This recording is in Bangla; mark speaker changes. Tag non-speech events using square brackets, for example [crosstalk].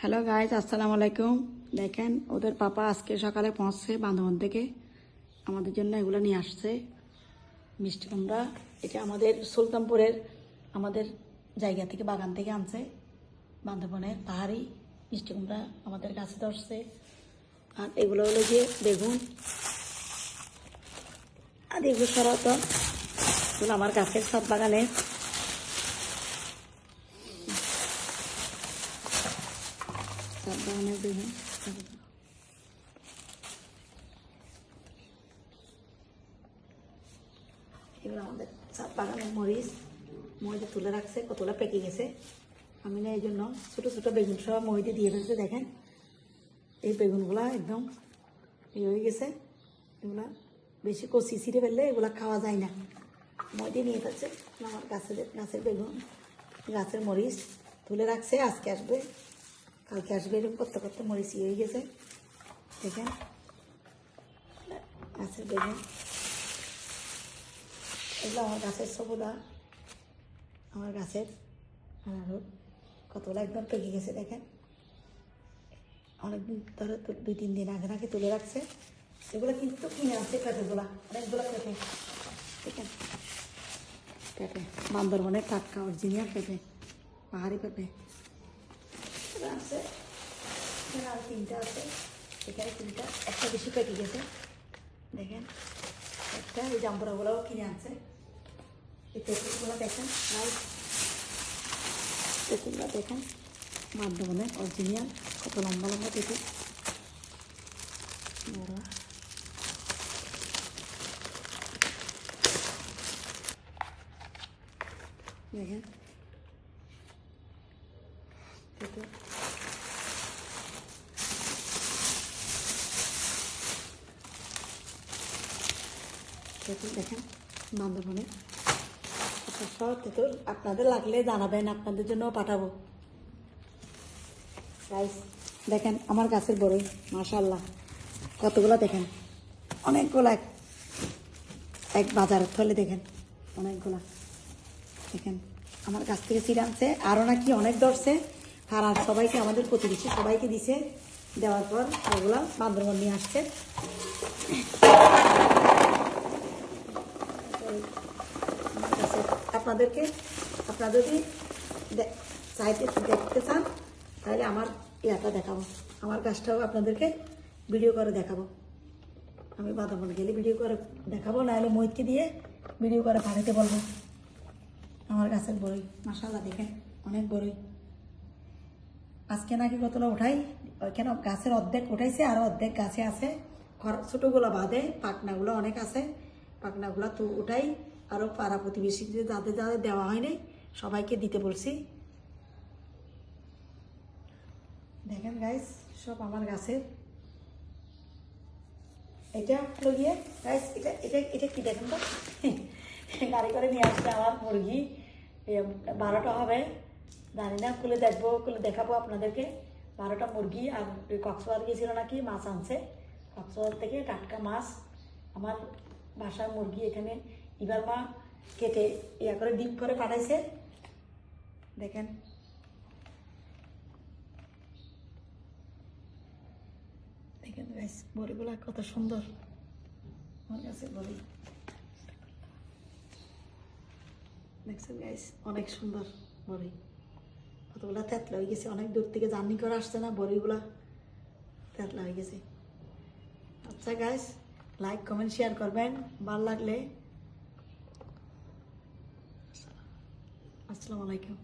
Speaker 1: হ্যালো গাইজ আসসালামু আলাইকুম দেখেন, ওদের পাপা আজকে সকালে পৌঁছছে বান্ধবন থেকে আমাদের জন্য এগুলো নিয়ে আসছে। মিষ্টি কুমড়া, এটা আমাদের সুলতানপুরের আমাদের জায়গা থেকে, বাগান থেকে আনছে। বান্ধবনের পাহাড়ি মিষ্টি কুমড়া আমাদের গাছে ধরছে। আর এগুলো হলো যে বেগুন। আর এগুলো সরাত এগুলো আমার গাছের সব বাগানের। সব বাগানের বেগুন এগুলো আমাদের সব বাগানের মরিচ মরিচে তুলে রাখছে কতটা পেকে গেছে। আমি না এই জন্য ছোটো ছোটো বেগুন সব মরিচে দিয়ে ফেলছে দেখেন। এই বেগুনগুলা একদম ইয়ে হয়ে গেছে এগুলা বেশি কচি ছিঁড়ে ফেললে এগুলা খাওয়া যায় না। মরিচে নিয়ে ফেলছে আমার গাছের গাছের বেগুন। গাছের মরিচ, তুলে রাখছে, আজকে আসবে। কালকে আসবে এরকম করতে করতে মরিচ হয়ে গেছে। দেখেন। গাছের বেগুন। এগুলো আমার গাছের সবুদা আমার গাছের আর কতগুলো একদম পেকে গেছে, দেখেন। অনেকদিন ধরে দুই, তিন দিন আগে আগে তুলে রাখছে। এগুলো কিন্তু কিনে আনছে পেঁপেগুলা। অনেকগুলো পেঁপে। দেখেন। পেঁপে। বান্দরবনের টাটকা অরিজিনাল পেঁপে। পাহাড়ি পেঁপে। এখানে আর তিনটা আছে। এখানে একটা বেশি পেকে গেছে। দেখেন, একটা এই কিনে আনছে। এই তেঁতুলগুলো দেখেন লাইট তেঁতুলগুলো দেখেন, মাধ্যমে অরিজিনাল, কত লম্বা লম্বা তেঁতুল দেখেন তেঁতুল দেখেন বান্ধবনে সব আপনাদের লাগলে জানাবেন, আপনাদের জন্য পাঠাবো। রাইস দেখেন, আমার গাছের বড়ই মাশাল্লাহ কতগুলো দেখেন? অনেকগুলো এক এক বাজারের থলে দেখেন, অনেকগুলা। দেখেন, আমার কাছ থেকে চিড়ে আনছে আরও নাকি অনেক ধরছে। আর সবাইকে আমাদের প্রতিবেশী সবাইকে দিছে। দেওয়ার পর ওগুলো বান্দরবন নিয়ে আসছে। আপনাদেরকে, আপনারা যদি চাইতে দেখতে চান, তাহলে আমার ইয়াটা দেখাবো। আমার গাছটাও আপনাদেরকে ভিডিও করে দেখাবো। আমি বাদামন গেলে ভিডিও করে দেখাবো, নাহলে মহিতকে দিয়ে ভিডিও করে পাঠাতে বলব। আমার গাছের বড়ই। মাসাল্লাহ দেখেন, অনেক বড়ই। আজকে নাকি কতটা উঠাই? ওইখানে গাছের অর্ধেক উঠাইছে আর অর্ধেক গাছে আছে। ছোটোগুলো বাদে পাকনাগুলো অনেক আছে। পাকনাগুলো তো উঠাই। আরও পাড়া প্রতিবেশীদের যাদের যাদের দেওয়া হয়নি, সবাইকে দিতে বলছি। দেখেন গাইস সব আমার গাছের এটা হলো গিয়ে গাইস এটা এটা এটা কি দেখেন তো? [laughs] গাড়ি করে নিয়ে আসছে আমার মুরগি। বারোটা হবে। জানি না, খুলে দেখব, খুলে দেখাবো আপনাদেরকে। বারোটা মুরগি আর কক্সবাজার গিয়েছিল নাকি, মাছ আনছে। কক্সবাজার থেকে টাটকা মাছ। আমার বাসার মুরগি এখানে। এবার মা কেটে ইয়া করে ডিপ করে পাঠাইছে। দেখেন। দেখেন বড়িগুলা কত সুন্দর। আমার কাছে বড়ি। দেখছেন অনেক সুন্দর বড়ি। কতগুলা তেতলা হয়ে গেছে, অনেক দূর থেকে জার্নি করে আসছে না, বড়িগুলা তেতলা হয়ে গেছে। আচ্ছা গাইস লাইক কমেন্ট শেয়ার করবেন, ভালো লাগলে। আসসালামু আলাইকুম।